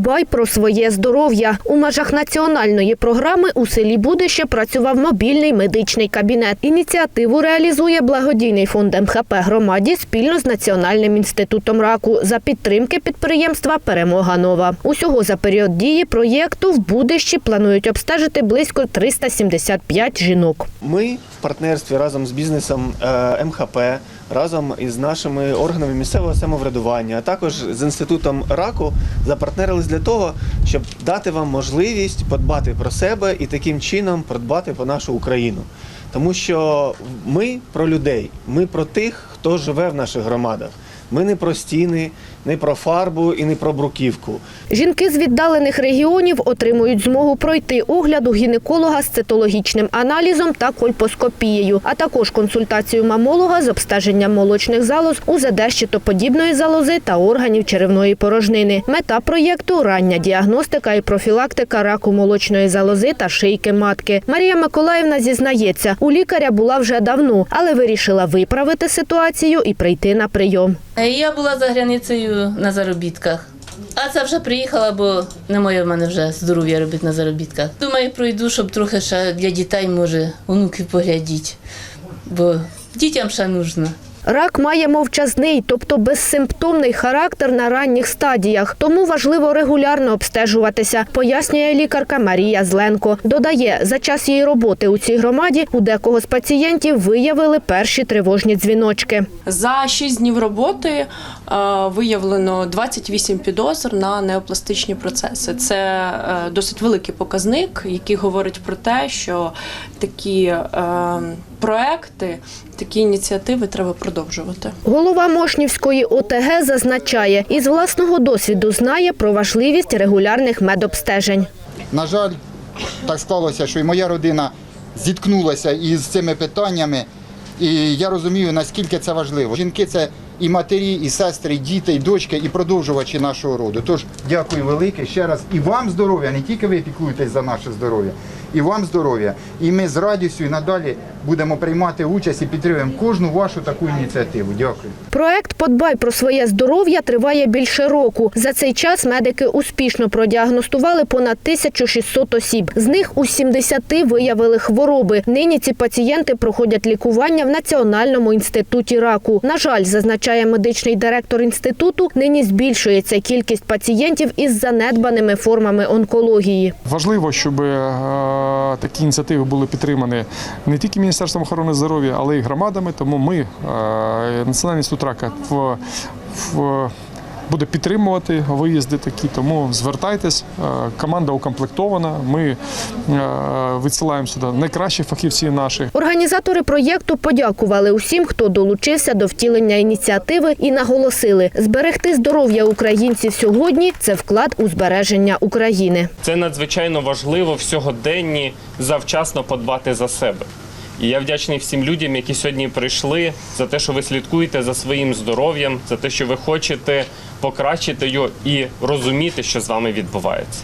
Подбай про своє здоров'я. У межах національної програми у селі Будище працював мобільний медичний кабінет. Ініціативу реалізує благодійний фонд МХП громаді спільно з Національним інститутом раку за підтримки підприємства Перемога Нова. Усього за період дії проєкту в Будищі планують обстежити близько 375 жінок. Ми партнерстві разом з бізнесом е, МХП, разом із нашими органами місцевого самоврядування, а також з інститутом раку запартнерились для того, щоб дати вам можливість подбати про себе і таким чином подбати про нашу Україну. Тому що ми про людей, ми про тих, хто живе в наших громадах. Ми не про стіни, не про фарбу і не про бруківку. Жінки з віддалених регіонів отримують змогу пройти огляд у гінеколога з цитологічним аналізом та кольпоскопією, а також консультацію мамолога з обстеженням молочних залоз, УЗД щитоподібної залози та органів черевної порожнини. Мета проєкту рання діагностика і профілактика раку молочної залози та шийки матки. Марія Миколаївна зізнається, у лікаря була вже давно, але вирішила виправити ситуацію і прийти на прийом. Я була за границею на заробітках. А це вже приїхала, бо не моє в мене вже здоров'я робити на заробітках. Думаю, пройду, щоб трохи ще для дітей, може, онуків поглядіть. Бо дітям ще нужно. Рак має мовчазний, тобто безсимптомний характер на ранніх стадіях, тому важливо регулярно обстежуватися, пояснює лікарка Марія Зленко. Додає, за час її роботи у цій громаді у декого з пацієнтів виявили перші тривожні дзвіночки. За 6 днів роботи виявлено 28 підозр на неопластичні процеси. Це е, досить великий показник, який говорить про те, що такі е, проекти, такі ініціативи треба продовжувати. Голова Мошнівської ОТГ зазначає, із власного досвіду знає про важливість регулярних медобстежень. На жаль, так склалося, що і моя родина зіткнулася із цими питаннями, і я розумію, наскільки це важливо. Жінки це і матері, і сестри, і діти, і дочки, і продовжувачі нашого роду. Тож дякую велике ще раз і вам здоров'я, не тільки ви піклуєтесь за наше здоров'я, і вам здоров'я. І ми з радістю і надалі будемо приймати участь і підтримуємо кожну вашу таку ініціативу. Дякую. Проект Подбай про своє здоров'я триває більше року. За цей час медики успішно продіагностували понад 1600 осіб. З них у 70 виявили хвороби. Нині ці пацієнти проходять лікування в Національному інституті раку. На жаль, зазначає медичний директор інституту, нині збільшується кількість пацієнтів із занедбаними формами онкології. Важливо, щоб е, такі ініціативи були підтримані не тільки Міністерством охорони здоров'я, але й громадами. Тому ми, е, Національний інститут рака, в, в, буде підтримувати виїзди такі. Тому звертайтесь. Е, Команда укомплектована. Ми е, відсилаємо сюди найкращі фахівці наші. Організатори проєкту подякували усім, хто долучився до втілення ініціативи і наголосили, зберегти здоров'я українців сьогодні це вклад у збереження України. Це надзвичайно важливо в сьогоденні завчасно подбати за себе. І я вдячний всім людям, які сьогодні прийшли, за те, що ви слідкуєте за своїм здоров'ям, за те, що ви хочете покращити його і розуміти, що з вами відбувається.